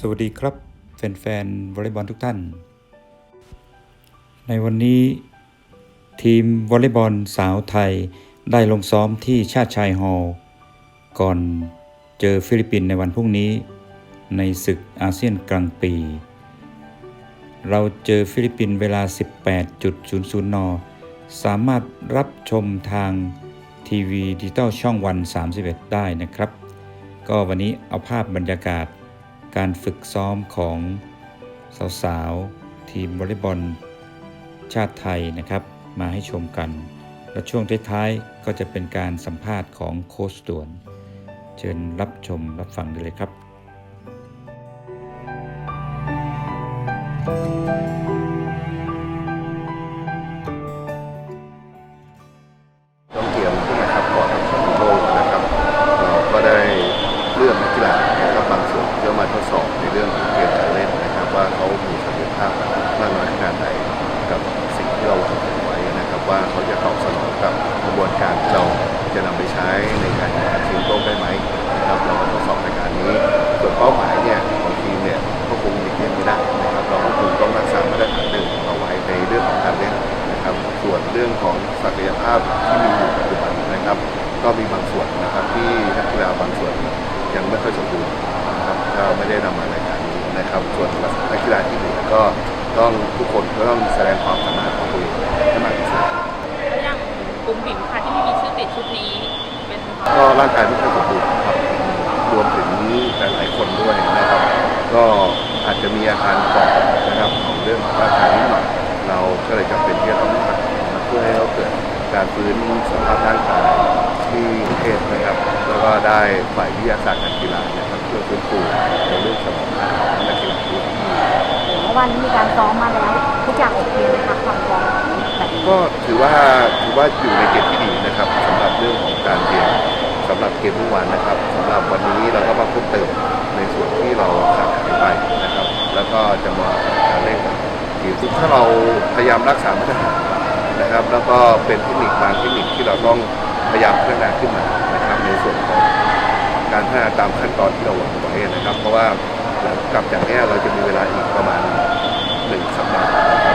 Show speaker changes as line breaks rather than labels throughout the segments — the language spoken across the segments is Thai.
สวัสดีครับ แฟนๆวอลเลย์บอลทุกท่าน ในวันนี้ ทีมวอลเลย์บอลสาวไทยได้ลงซ้อมที่ชาติชายฮอลล์ก่อนเจอฟิลิปปินส์ในวันพรุ่งนี้ ในศึกอาเซียนกลางปี เราเจอฟิลิปปินส์เวลา 18.00 น สามารถรับชมทางทีวีดิจิตอลช่องวัน 31 ได้นะครับ ก็วันนี้เอาภาพบรรยากาศ การฝึกซ้อมของสาวๆ ทีมวอลเลย์บอลชาติไทยนะครับ มาให้ชมกัน และช่วงท้ายๆ ก็จะเป็นการสัมภาษณ์ของโค้ชด่วน เชิญรับชมรับฟังได้เลยครับ
ต้องเตรียมขึ้นนะครับก่อนแข่งโลกนะครับ เราก็ได้เลือกนักกีฬา บางส่วนเพื่อมาทดสอบในเรื่องของเกมการเล่นนะครับ ว่าเขามีศักยภาพมากน้อยขนาดไหนกับสิ่งที่เราวางแผนไว้นะครับ ว่าเขาจะตอบสนองกับกระบวนการที่เราจะนำไปใช้ในการแข่งขันชิงโลกได้ไหมนะครับเราก็ทดสอบในการนี้ส่วนเป้าหมายเนี่ยของทีมเนี่ยก็คงหลีกเลี่ยงไม่ได้นะครับ เราก็คงต้องรักษามาตรฐานเดิมของเราไว้ในเรื่องของการเล่นนะครับ ส่วนเรื่องของศักยภาพที่มีอยู่ปัจจุบันนะครับ ก็มีบางส่วนนะครับที่นักกีฬาบางส่วน ยังไม่ค่อยสมบูรณ์นะครับก็ไม่ได้นำมารายการนี้นะครับ ส่วนนักกีฬาที่เหลือก็ต้องทุกคนก็ต้องแสดงความสามารถของตัวเองให้มากที่สุด
อย่างกลุ่มบิ๋มค่ะที่ไม่มีชื่อติดชุดนี้เป็นเพราะ
ก็ร่างกายไม่ค่อยสมบูรณ์ครับรวมถึงหลายๆคนด้วยนะครับ ก็อาจจะมีอาการก่อนนะครับของเรื่องร่างกายนิดหน่อยเราก็เลยจำเป็นที่จะต้องพักนะครับเพื่อให้เราเกิดการฟื้นสภาพร่างกาย ที่ประเทศนะครับ แล้วก็ได้ฝ่ายวิทยาศาสตร์การกีฬานะครับเพื่อฟื้นฟูในเรื่องสมองของนักกีฬาทุกที
เมื่อวานนี้มีการซ้อมมาแล้วทุกอย่างโอเคไหมคะความพร้อมแบบนี้
ก็ถือว่าถือว่าอยู่ในเกณฑ์ที่ดีนะครับสำหรับเรื่องของการเรียมสำหรับเกมเมื่อวานนะครับสำหรับวันนี้เราก็มาเพิ่มเติมในส่วนที่เราขาดหายไปนะครับ แล้วก็จะมาการเล่นกับทีมซึ่งถ้าเราพยายามรักษามาตรฐานนะครับ แล้วก็เป็นเทคนิคบางเทคนิคที่เราต้อง ยายามพัฒนาขึ้นมานะครับในส่วนของการพัฒนาตามขั้นตอนที่เราวางไว้นะครับ เพราะว่าหลังกลับจากนี้เราจะมีเวลาอีกประมาณหนึ่งสัปดาห์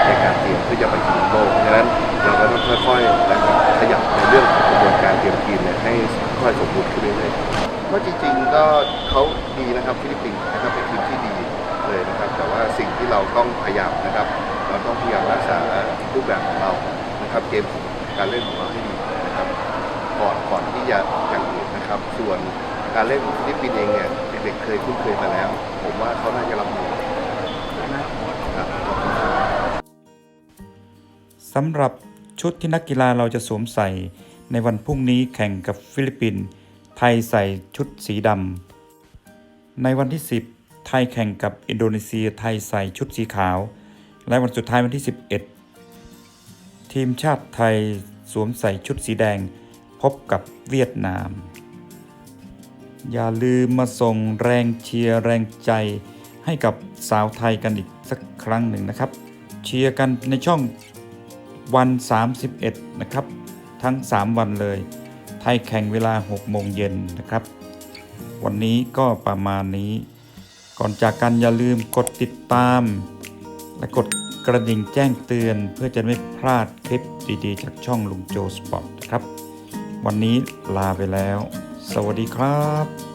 ในการเตรียมเพื่อจะไปชิงโลกเพราะฉะนั้นเราก็ต้องค่อยๆนะครับขยับในเรื่องของกระบวนการเตรียมทีมเนี่ยให้ค่อยสมบูรณ์ขึ้นเรื่อยๆเพราะจริงๆก็เขาดีนะครับฟิลิปปินส์นะครับเป็นทีมที่ดีเลยนะครับ แต่ว่าสิ่งที่เราต้องพยายามนะครับ เราต้องพยายามรักษารูปแบบของเรานะครับเกมการเล่นของเราให้ดีนะครับ ก่อนก่อน ที่จะอย่างอื่นนะครับ ส่วนการเล่นฟิลิปปินส์เองเนี่ยเด็กๆเคยคุ้นเคยมาแล้ว ผมว่าเขาน่าจะรับมือครับขอบคุณครับ
สำหรับชุดที่นักกีฬาเราจะสวมใส่ในวันพรุ่งนี้แข่งกับฟิลิปปินส์ไทยใส่ชุดสีดำในวันที่ 10 ไทยแข่งกับอินโดนีเซียไทยใส่ชุดสีขาว และวันสุดท้ายวันที่ 11 ทีมชาติไทยสวมใส่ชุดสีแดง พบกับเวียดนาม อย่าลืมมาส่งแรงเชียร์แรงใจให้กับสาวไทยกันอีกสักครั้งหนึ่งนะครับ เชียร์กันในช่องวัน 31 นะครับ ทั้ง 3 วันเลย ไทยแข่งเวลา 6 โมงเย็นนะครับ วันนี้ก็ประมาณนี้ ก่อนจากกันอย่าลืมกดติดตาม และกดกระดิ่งแจ้งเตือน เพื่อจะไม่พลาดคลิปดีๆ จากช่องลุงโจสปอร์ตนะครับ วันนี้ลาไปแล้ว สวัสดีครับ